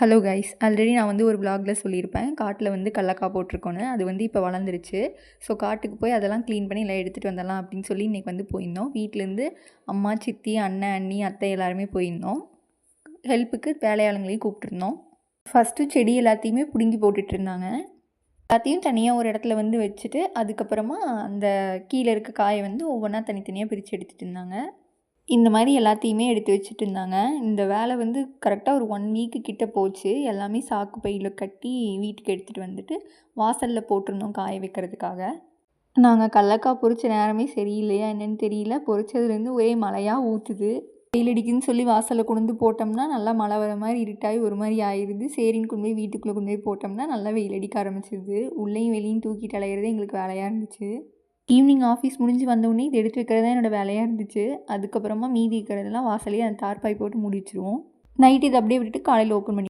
Hello guys already நான் வந்து ஒரு vlogல சொல்லியிருப்பேன். காட்டில் வந்து கடலக்காய் போட்டிருக்கோன்னு. அது வந்து இப்போ வளர்ந்துருச்சு. ஸோ காட்டுக்கு போய் அதெல்லாம் க்ளீன் பண்ணி எல்லாம் எடுத்துகிட்டு வந்துடலாம் அப்படின்னு சொல்லி இன்றைக்கி வந்து போயிருந்தோம். வீட்டிலேருந்து அம்மா சித்தி அண்ணன் அண்ணி அத்தை எல்லாருமே போயிருந்தோம். ஹெல்ப்புக்கு வேலையாளுங்களையும் கூப்பிட்டுருந்தோம். ஃபஸ்ட்டு செடி எல்லாத்தையுமே பிடுங்கி போட்டுட்டு இருந்தாங்க. எல்லாத்தையும் தனியாக ஒரு இடத்துல வந்து வச்சுட்டு அதுக்கப்புறமா அந்த கீழே இருக்க காயை வந்து ஒவ்வொன்றா தனித்தனியாக பிரித்து எடுத்துகிட்டு இருந்தாங்க. இந்த மாதிரி எல்லாத்தையுமே எடுத்து வச்சுட்டு இருந்தாங்க இந்த வேலை வந்து கரெக்டாக ஒரு ஒன் வீக்கு கிட்ட போச்சு. எல்லாமே சாக்கு பையில் கட்டி வீட்டுக்கு எடுத்துகிட்டு வந்துட்டு வாசலில் போட்டிருந்தோம் காய வைக்கிறதுக்காக. நாங்கள் கடலக்காய் பொரிச்ச நேரமே சரியில்லையா என்னென்னு தெரியல. பொரிச்சதுலேருந்து ஒரே மழையாக ஊற்றுது வெயில் அடிக்குதுன்னு சொல்லி வாசலில் கொண்டு வந்து போட்டோம்னா நல்லா மழை வர மாதிரி இருட்டாகி ஒரு மாதிரி ஆயிடுது. சரின்னு கொண்டு போய் வீட்டுக்குள்ளே கொண்டு போய் போட்டோம்னா நல்லா வெயில் அடிக்க ஆரம்பிச்சிது. உள்ளேயும் வெளியும் தூக்கிட்டு அலையிறது எங்களுக்கு வேலையாக இருந்துச்சு. ஈவினிங் ஆஃபீஸ் முடிஞ்சு வந்தோடனே இது எடுத்து வைக்கிறது தான் என்னோடய வேலையாக இருந்துச்சு. அதுக்கப்புறமா மீதி இருக்கிறதெல்லாம் வாசலையே அந்த தார்பாய் போட்டு மூடி வச்சிருவோம். நைட் இது அப்படியே விட்டுட்டு காலையில் ஓப்பன் பண்ணி